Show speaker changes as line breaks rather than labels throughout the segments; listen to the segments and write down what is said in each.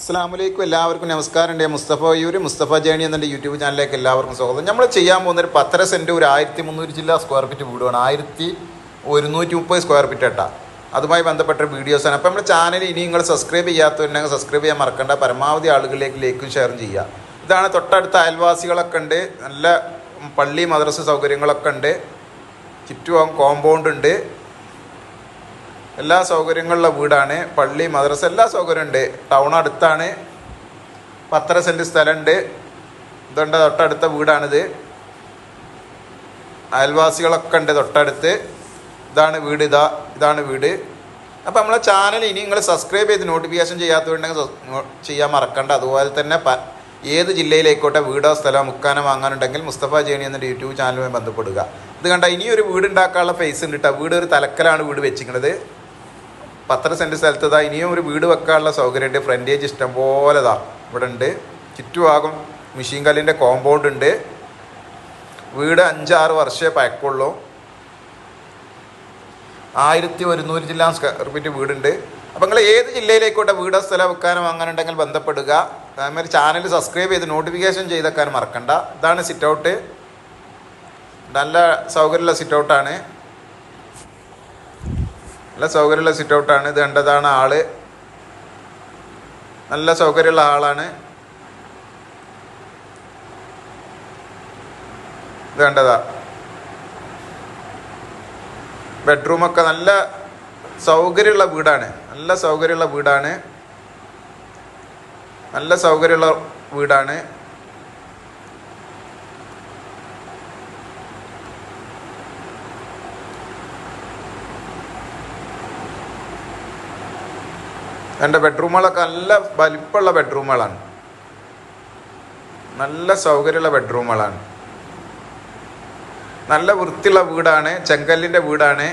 അസ്സാമലൈക്കും എല്ലാവർക്കും നമസ്കാരം ഉണ്ട് മുസ്തഫ യൂര് മുസ്തഫ ജേണി എന്നെ യൂട്യൂബ് ചാനലിലേക്ക് എല്ലാവർക്കും സ്വാഗതം. നമ്മൾ ചെയ്യാൻ പോകുന്ന ഒരു പത്തര സെന്റ് ഒരു ആയിരത്തി മുന്നൂറ് ജില്ലാ സ്ക്വയർ ഫീറ്റ് വീടുമാണ് ആയിരത്തി ഒരുന്നൂറ്റി മുപ്പത് സ്ക്വയർ ഫീറ്റ് ഇട്ടാ അതുമായി ബന്ധപ്പെട്ട വീഡിയോസാണ് അപ്പോൾ നമ്മുടെ ചാനൽ ഇനി നിങ്ങൾ സബ്സ്ക്രൈബ് ചെയ്യാത്തവരുണ്ടെങ്കിൽ സബ്സ്ക്രൈബ് ചെയ്യാൻ മറക്കണ്ട. പരമാവധി ആളുകളിലേക്ക് ലൈക്കും ഷെയറും ചെയ്യുക. ഇതാണ് തൊട്ടടുത്ത അയൽവാസികളൊക്കെ ഉണ്ട്. നല്ല പള്ളി മദ്രസ സൗകര്യങ്ങളൊക്കെ ഉണ്ട്. ചുറ്റും കോമ്പൗണ്ട് ഉണ്ട്. എല്ലാ സൗകര്യങ്ങളുള്ള വീടാണ് പള്ളി മദ്രസ എല്ലാ സൗകര്യം ഉണ്ട് ടൗൺ അടുത്താണ് പത്തര സെന്റ് സ്ഥലമുണ്ട്. ഇതുണ്ട് തൊട്ടടുത്ത വീടാണിത്. അയൽവാസികളൊക്കെ ഉണ്ട് തൊട്ടടുത്ത്. ഇതാണ് വീട് ഇതാ ഇതാണ് വീട്. അപ്പോൾ നമ്മളെ ചാനൽ ഇനി നിങ്ങൾ സബ്സ്ക്രൈബ് ചെയ്ത് നോട്ടിഫിക്കേഷൻ ചെയ്യാത്തവരുണ്ടെങ്കിൽ ചെയ്യാൻ മറക്കണ്ട. അതുപോലെ തന്നെ പ ഏത് ജില്ലയിലേക്കോട്ടെ വീടോ സ്ഥലമോ മുക്കാനോ വാങ്ങാനുണ്ടെങ്കിൽ മുസ്തഫ ജേണി എന്ന യൂട്യൂബ് ചാനലുമായി ബന്ധപ്പെടുക. ഇത് കണ്ട ഇനിയൊരു വീട് ഉണ്ടാക്കാനുള്ള ഫേസ് ഉണ്ട് കേട്ടോ വീട് ഒരു തലക്കലാണ് വീട് വെച്ചിരിക്കുന്നത്. പത്തര സെന്റ് സ്ഥലത്ത് ഇതാ ഇനിയും ഒരു വീട് വെക്കാനുള്ള സൗകര്യമുണ്ട് ഫ്രണ്ടേജ് ഇഷ്ടം പോലെ ഇതാ ഇവിടെ ഉണ്ട് ചുറ്റുഭാഗം മിഷീൻ കല്ലിന്റെ കോമ്പൗണ്ട് ഉണ്ട് വീട് അഞ്ചാറ് വർഷമേ പഴക്കമുള്ളൂ ആയിരത്തി ഒരുന്നൂറ് ജില്ലാ സ്ക്വയർ ഫീറ്റ് വീടുണ്ട്. അപ്പോൾ നിങ്ങൾ ഏത് ജില്ലയിലേക്കോട്ടെ വീടോ സ്ഥലം വെക്കാനോ വാങ്ങാനുണ്ടെങ്കിൽ ബന്ധപ്പെടുക. അതേമാതിരി ചാനൽ സബ്സ്ക്രൈബ് ചെയ്ത് നോട്ടിഫിക്കേഷൻ ചെയ്തേക്കാൻ മറക്കണ്ട. ഇതാണ് സിറ്റ് ഔട്ട് നല്ല സൗകര്യമുള്ള സിറ്റ് ഔട്ടാണ് നല്ല സൗകര്യമുള്ള സിറ്റ് ഔട്ടാണ് ഇത് കണ്ടതാണ് ആൾ. നല്ല സൗകര്യമുള്ള ആളാണ്. ഇത് കണ്ടതാ. ബെഡ്റൂമൊക്കെ നല്ല സൗകര്യമുള്ള വീടാണ്. നല്ല സൗകര്യമുള്ള വീടാണ്. നല്ല സൗകര്യമുള്ള വീടാണ്. എന്റെ ബെഡ്റൂമുകളൊക്കെ നല്ല വലിപ്പമുള്ള ബെഡ്റൂമുകളാണ് നല്ല സൗകര്യമുള്ള ബെഡ്റൂമുകളാണ് നല്ല വൃത്തിയുള്ള വീടാണ് ചെങ്കല്ലിന്റെ വീടാണ്.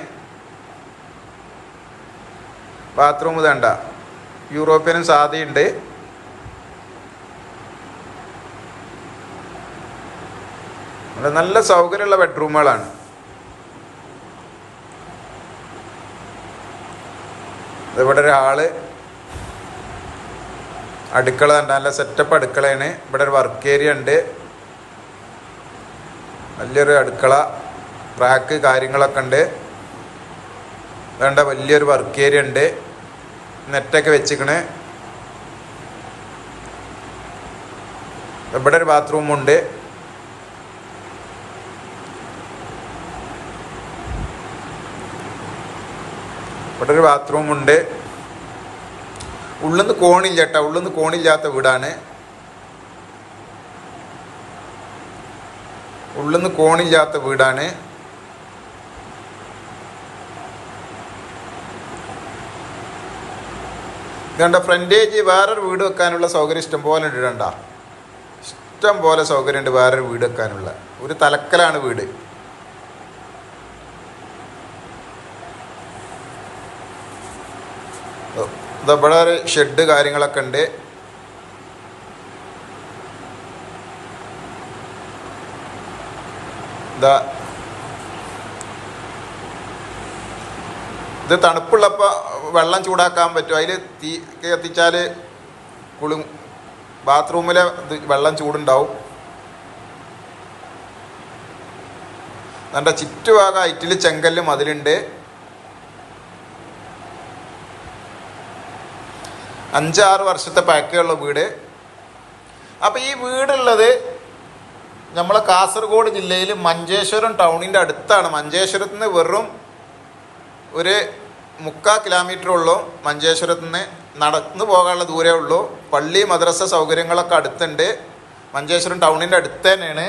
ബാത്റൂം ഇതണ്ട. യൂറോപ്യനും സാധ്യയുണ്ട് നല്ല സൗകര്യമുള്ള ബെഡ്റൂമുകളാണ് ഇവിടെ ഒരാൾ അടുക്കള കണ്ട നല്ല സെറ്റപ്പ് അടുക്കളയാണ്. ഇവിടെ ഒരു വർക്ക് ഏരിയ ഉണ്ട്. വലിയൊരു അടുക്കള ട്രാക്ക് കാര്യങ്ങളൊക്കെ ഉണ്ട്. വേണ്ട വലിയൊരു വർക്ക് ഏരിയ ഉണ്ട്. നെറ്റൊക്കെ വെച്ചിക്കണ്. ഇവിടെ ഒരു ബാത്റൂം ഉണ്ട്. ഇവിടെ ഒരു ബാത്റൂം ഉണ്ട്. ഉള്ളിന്ന് കോണില്ല കേട്ടോ ഉള്ളിന്ന് കോണില്ലാത്ത വീടാണ്. ഉള്ളിന്ന് കോണില്ലാത്ത വീടാണ്. ഇതുകൊണ്ട് ഫ്രണ്ടേജ് വേറൊരു വീട് വെക്കാനുള്ള സൗകര്യം ഇഷ്ടം പോലെ ഉണ്ട് ഇടണ്ട ഇഷ്ടം പോലെ സൗകര്യമുണ്ട് വേറൊരു വീട് വെക്കാനുള്ള. ഒരു തലക്കലാണ് വീട്. ഇത് ഇവിടെ ഒരു ഷെഡ് കാര്യങ്ങളൊക്കെ ഉണ്ട്. ഇതാ ഇത് തണുപ്പുള്ളപ്പോൾ വെള്ളം ചൂടാക്കാൻ പറ്റും. അതിൽ തീ കത്തിച്ചാൽ കുളി ബാത്റൂമിലെ ഇത് വെള്ളം ചൂടുണ്ടാവും. നല്ല ചുറ്റുഭാഗം ഐറ്റിൽ ചെങ്കല്ല് മതിലുണ്ട് അഞ്ചാറ് വർഷത്തെ പാക്കുള്ള വീട്. അപ്പോൾ ഈ വീടുള്ളത് നമ്മളെ കാസർഗോഡ് ജില്ലയിൽ മഞ്ചേശ്വരം ടൗണിന്റെ അടുത്താണ്. മഞ്ചേശ്വരത്ത് നിന്ന് വെറും ഒരു മുക്കാ കിലോമീറ്റർ ഉള്ളൂ. മഞ്ചേശ്വരത്ത് നിന്ന് നടന്നു പോകാനുള്ള ദൂരേ ഉള്ളൂ. പള്ളി മദ്രസ സൗകര്യങ്ങളൊക്കെ അടുത്തുണ്ട്. മഞ്ചേശ്വരം ടൗണിന്റെ അടുത്ത് തന്നെയാണ്.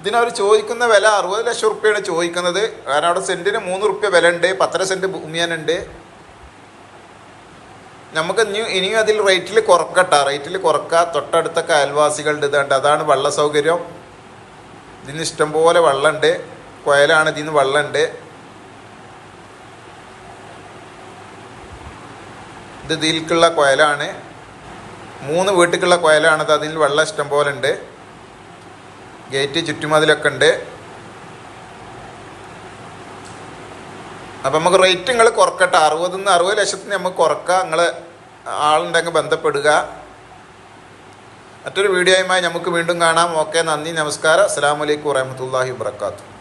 ഇതിനവർ ചോദിക്കുന്ന വില അറുപത് ലക്ഷം റുപ്യയാണ് ചോദിക്കുന്നത്. കാരണം അവിടെ സെന്റിന് മൂന്ന് റുപ്യ വില ഉണ്ട് പത്തര സെന്റ് ഭൂമിയാനുണ്ട്. നമുക്ക് ഇനി ഇനിയും അതിൽ റേറ്റിൽ കുറക്കട്ടാ. റേറ്റിൽ കുറക്കുക തൊട്ടടുത്തൊക്കെ അയൽവാസികളുടെ ഇതുണ്ട്. അതാണ് വെള്ള സൗകര്യം. ഇതിന് ഇഷ്ടംപോലെ വെള്ളമുണ്ട് കുയലാണ് ഇതിന് വെള്ളമുണ്ട് ഇത് ഇതിൽക്കുള്ള കുയലാണ്. മൂന്ന് വീട്ടിലുള്ള കുയലാണത് അതിൽ വെള്ളം ഇഷ്ടംപോലെ ഉണ്ട് ഗേറ്റ് ചുറ്റുമതിലൊക്കെ ഉണ്ട് അപ്പം നമുക്ക് റേറ്റ് നിങ്ങൾ കുറക്കട്ടെ. അറുപതിൽ നിന്ന് അറുപത് ലക്ഷത്തിന് നമുക്ക് കുറക്കാം. നിങ്ങൾ ആളുണ്ടെങ്കിൽ ബന്ധപ്പെടുക. മറ്റൊരു വീഡിയോയുമായി നമുക്ക് വീണ്ടും കാണാം. ഓക്കെ നന്ദി നമസ്കാരം. അസ്സാം വലൈക്കും വറഹമത്തല്ലാഹി വാത്തു